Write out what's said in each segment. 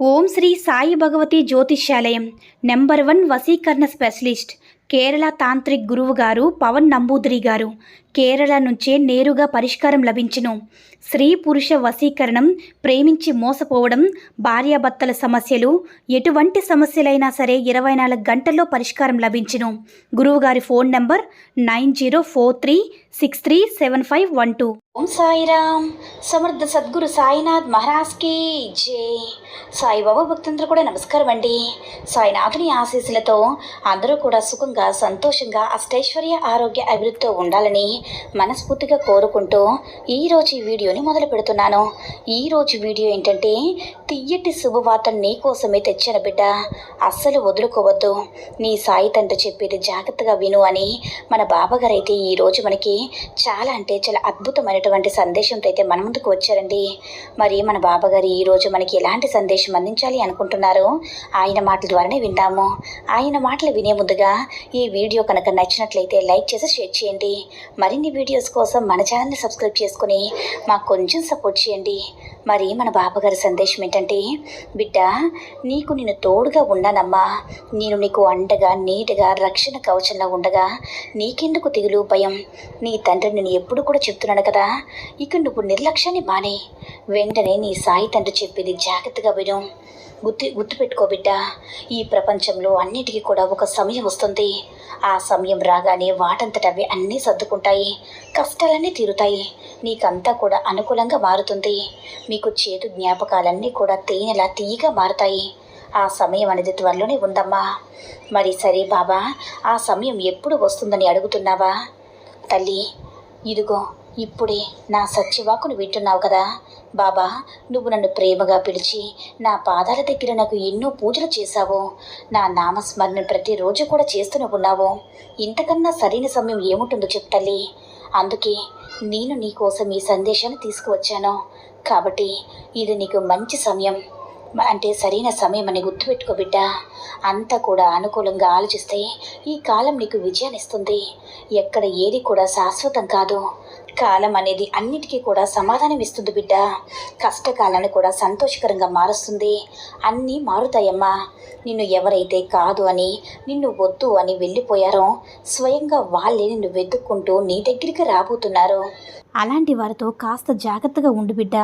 ఓం శ్రీ సాయి భగవతి జ్యోతిష్యాలయం. Number one వసీకరణ specialist. Kerala తాంత్రిక్ గురువు గారు పవన్ నంబూద్రి గారు. కేరళ నుంచే నేరుగా పరిష్కారం లభించును. స్త్రీ పురుష వశీకరణం ప్రేమించి మోసపోవడం భార్యాభర్తల సమస్యలు ఎటువంటి సమస్యలైనా సరే ఇరవై నాలుగు గంటల్లో పరిష్కారం లభించును. గురువుగారి phone number nine zero four three six three seven five one two. ఓం సాయిరామ్. సమర్థ సద్గురు సాయినాథ్ మహారాజ్కి జై. సాయిబాబా భక్తులందరూ కూడా నమస్కారం అండి సాయినాథుని ఆశీస్సులతో అందరూ కూడా సుఖం సుఖంగా సంతోషంగా అష్టైశ్వర్య ఆరోగ్య అభివృద్ధితో ఉండాలని మనస్ఫూర్తిగా కోరుకుంటూ ఈరోజు ఈ వీడియోని మొదలు పెడుతున్నాను. ఈరోజు వీడియో ఏంటంటే తియ్యటి శుభవార్తలు నీ కోసమే తెచ్చిన బిడ్డ. అస్సలు వదులుకోవద్దు. నీ సాయి తండ్రి చెప్పేది జాగ్రత్తగా విను అని మన బాబాగారు అయితే ఈరోజు మనకి చాలా అంటే చాలా అద్భుతమైనటువంటి సందేశంతో అయితే మన ముందుకు వచ్చారండి. మరి మన బాబాగారు ఈరోజు మనకి ఎలాంటి సందేశం అందించాలి అనుకుంటున్నారు ఆయన మాటల ద్వారానే వింటాము. ఆయన మాటలు వినే ముందుగా ఈ వీడియో కనుక నచ్చినట్లయితే లైక్ చేసి షేర్ చేయండి. మరిన్ని వీడియోస్ కోసం మన ఛానల్ని సబ్స్క్రైబ్ చేసుకుని మాకు కొంచెం సపోర్ట్ చేయండి. మరి మన బాబాగారి సందేశం ఏంటంటే బిడ్డ నీకు నేను తోడుగా ఉన్నానమ్మా. నేను నీకు అండగా నీటుగా రక్షణ కవచంలో ఉండగా నీకెందుకు దిగులు భయం? నీ తండ్రి నేను ఎప్పుడు కూడా చెప్తున్నాను కదా. ఇక నువ్వు నిర్లక్ష్యాన్ని మానే. వెంటనే నీ సాయి తండ్రి చెప్పింది జాగ్రత్తగా విను. గుర్తు గుర్తుపెట్టుకో బిడ్డ. ఈ ప్రపంచంలో అన్నిటికీ కూడా ఒక సమయం వస్తుంది. ఆ సమయం రాగానే వాటంతట అవి అన్నీ సర్దుకుంటాయి. కష్టాలన్నీ తీరుతాయి. నీకంతా కూడా అనుకూలంగా మారుతుంది. మీకు చేదు జ్ఞాపకాలన్నీ కూడా తేనెలా తీయగా మారుతాయి. ఆ సమయం అనేది త్వరలోనే ఉందమ్మా. మరి సరే బాబా ఆ సమయం ఎప్పుడు వస్తుందని అడుగుతున్నావా? తల్లి ఇదిగో ఇప్పుడే నా సత్యవాకును వింటున్నావు కదా. బాబా నువ్వు నన్ను ప్రేమగా పిలిచి నా పాదాల దగ్గర నాకు ఎన్నో పూజలు చేశావు. నా నామస్మరణ ప్రతిరోజు కూడా చేస్తూనే ఉన్నావు. ఇంతకన్నా సరైన సమయం ఏముంటుందో చెప్తల్లి అందుకే నేను నీకోసం ఈ సందేశాన్ని తీసుకువచ్చాను. కాబట్టి ఇది నీకు మంచి సమయం. అంటే సరైన సమయం అని గుర్తుపెట్టుకో బిడ్డ. అంతా కూడా అనుకూలంగా ఆలోచిస్తే ఈ కాలం నీకు విజయాన్ని ఇస్తుంది. ఎక్కడ ఏది కూడా శాశ్వతం కాదు. కాలం అనేది అన్నిటికీ కూడా సమాధానం ఇస్తుంది బిడ్డ. కష్టకాలాన్ని కూడా సంతోషకరంగా మారుస్తుంది. అన్నీ మారుతాయమ్మా. నిన్ను ఎవరైతే కాదు అని నిన్ను వద్దు అని వెళ్ళిపోయారో స్వయంగా వాళ్ళే నిన్ను వెతుక్కుంటూ నీ దగ్గరికి రాబోతున్నారు. అలాంటి వారితో కాస్త జాగ్రత్తగా ఉండు బిడ్డ.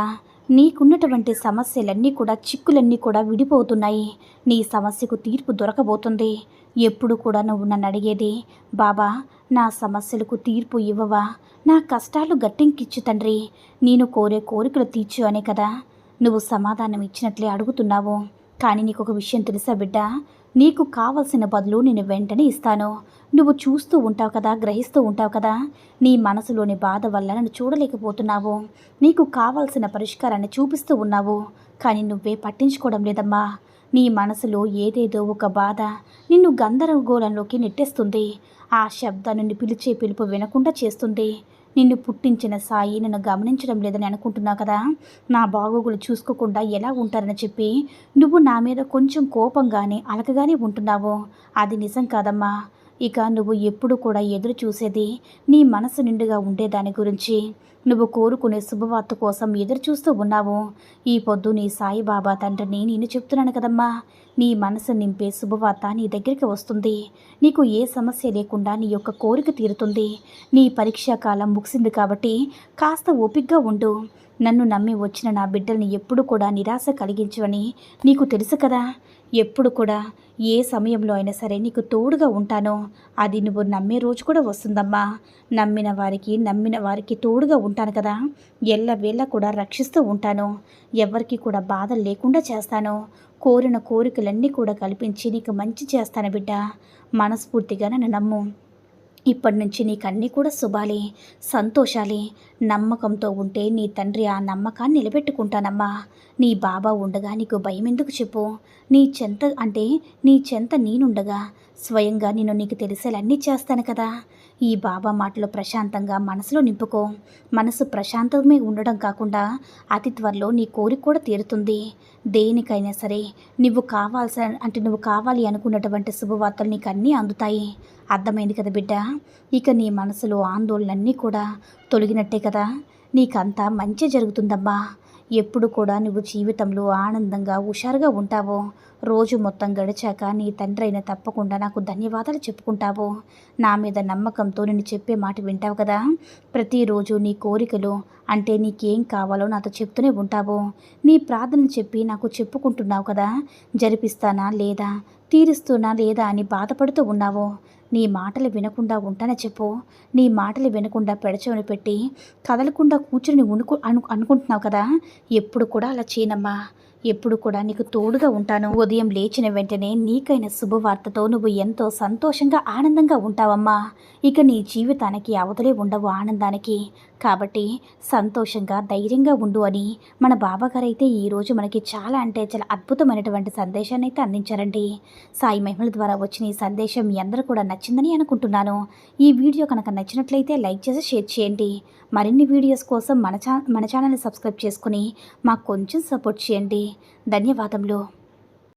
నీకున్నటువంటి సమస్యలన్నీ కూడా చిక్కులన్నీ కూడా విడిపోతున్నాయి. నీ సమస్యకు తీర్పు దొరకబోతుంది. ఎప్పుడు కూడా నువ్వు నన్ను అడిగేది బాబా నా సమస్యలకు తీర్పు ఇవ్వవా? నా కష్టాలు గట్టెంకిచ్చు తండ్రి. నేను కోరే కోరికలు తీర్చు అనే కదా. నువ్వు సమాధానం ఇచ్చినట్లే అడుగుతున్నావు. కానీ నీకు ఒక విషయం తెలుసా బిడ్డ? నీకు కావలసిన బదులు నేను వెంటనే ఇస్తాను. నువ్వు చూస్తూ ఉంటావు కదా గ్రహిస్తూ ఉంటావు కదా. నీ మనసులోని బాధ వల్ల నన్ను చూడలేకపోతున్నావు. నీకు కావాల్సిన పరిష్కారాన్ని చూపిస్తూ ఉన్నావు. కానీ నువ్వే పట్టించుకోవడం లేదమ్మా. నీ మనసులో ఏదేదో ఒక బాధ నిన్ను గందరగోళంలోకి నెట్టేస్తుంది. ఆ శబ్దాన్ని పిలిచే పిలుపు వినకుండా చేస్తుంది. నిన్ను పుట్టించిన సాయి నన్ను గమనించడం లేదని అనుకుంటున్నావు కదా? నా బాగోగులు చూసుకోకుండా ఎలా ఉంటారని చెప్పి నువ్వు నా మీద కొంచెం కోపంగానే అలకగానే ఉంటున్నావు. అది నిజం కాదమ్మా. ఇక నువ్వు ఎప్పుడు కూడా ఎదురు చూసేది నీ మనసు నిండుగా ఉండేదాని గురించి. నువ్వు కోరుకునే శుభవార్త కోసం ఎదురు చూస్తూ ఉన్నావు. ఈ పొద్దు నీ సాయిబాబా తండ్రిని నేను చెప్తున్నాను కదమ్మా. నీ మనసు నింపే శుభవార్త నీ దగ్గరికి వస్తుంది. నీకు ఏ సమస్య లేకుండా నీ యొక్క కోరిక తీరుతుంది. నీ పరీక్షా కాలం ముగిసింది కాబట్టి కాస్త ఓపిగ్గా ఉండు. నన్ను నమ్మి వచ్చిన నా బిడ్డల్ని ఎప్పుడు కూడా నిరాశ కలిగించవని నీకు తెలుసు కదా. ఎప్పుడు కూడా ఏ సమయంలో అయినా సరే నీకు తోడుగా ఉంటానో. అది నువ్వు నమ్మే రోజు కూడా వస్తుందమ్మా. నమ్మిన వారికి నమ్మిన వారికి తోడుగా ఉంటాను కదా. ఎల్లవేళ కూడా రక్షిస్తూ ఉంటాను. ఎవరికి కూడా బాధ లేకుండా చేస్తాను. కోరిన కోరికలన్నీ కూడా కల్పించి నీకు మంచి చేస్తాను బిడ్డ. మనస్ఫూర్తిగా నన్ను నమ్ము. ఇప్పటి నుంచి నీకన్నీ కూడా శుభాలే సంతోషాలే. నమ్మకంతో ఉంటే నీ తండ్రి ఆ నమ్మకాన్ని నిలబెట్టుకుంటానమ్మా. నీ బాబా ఉండగా నీకు భయం ఎందుకు చెప్పు? నీ చెంత అంటే నీ చెంత నేనుండగా స్వయంగా నేను నీకు తెలిసేలన్నీ చేస్తాను కదా. ఈ బాబా మాటలు ప్రశాంతంగా మనసులో నింపుకో. మనసు ప్రశాంతమే ఉండడం కాకుండా అతి త్వరలో నీ కోరిక కూడా తీరుతుంది. దేనికైనా సరే నువ్వు కావాల్సిన అంటే నువ్వు కావాలి అనుకున్నటువంటి శుభవార్తలు నీకు అన్నీ అందుతాయి. అర్థమైంది కదా బిడ్డ? ఇక నీ మనసులో ఆందోళనన్నీ కూడా తొలగినట్టే కదా? నీకంతా మంచి జరుగుతుందమ్మా. ఎప్పుడు కూడా నువ్వు జీవితంలో ఆనందంగా హుషారుగా ఉంటావో రోజు మొత్తం గడిచాక నీ తండ్రి అయిన తప్పకుండా నాకు ధన్యవాదాలు చెప్పుకుంటావు. నా మీద నమ్మకంతో నేను చెప్పే మాట వింటావు కదా. ప్రతిరోజు నీ కోరికలు అంటే నీకేం కావాలో నాతో చెప్తూనే ఉంటావు. నీ ప్రార్థన చెప్పి నాకు చెప్పుకుంటున్నావు కదా. జరిపిస్తానా లేదా? తీరుస్తున్నా లేదా అని బాధపడుతూ ఉన్నావు. నీ మాటలు వినకుండా ఉంటానే చెప్పు. నీ మాటలు వినకుండా పెడచవని పెట్టి కదలకుండా కూర్చుని ఉనుకు అను అనుకుంటున్నావు కదా. ఎప్పుడు కూడా అలా చేయనమ్మా. ఎప్పుడు కూడా నీకు తోడుగా ఉంటాను. ఉదయం లేచిన వెంటనే నీకైన శుభవార్తతో నువ్వు ఎంతో సంతోషంగా ఆనందంగా ఉంటావమ్మా. ఇక నీ జీవితానికి అవతలే ఉండవు ఆనందానికి. కాబట్టి సంతోషంగా ధైర్యంగా ఉండు అని మన బాబాగారు అయితే ఈరోజు మనకి చాలా అంటే చాలా అద్భుతమైనటువంటి సందేశాన్ని అయితే అందించారండి. సాయి మహిమల ద్వారా వచ్చిన ఈ సందేశం మీ అందరూ కూడా నచ్చిందని అనుకుంటున్నాను. ఈ వీడియో కనుక నచ్చినట్లయితే లైక్ చేసి షేర్ చేయండి. మరిన్ని వీడియోస్ కోసం మన ఛా మన ఛానల్ని సబ్స్క్రైబ్ చేసుకుని మాకు కొంచెం సపోర్ట్ చేయండి. ధన్యవాదములు.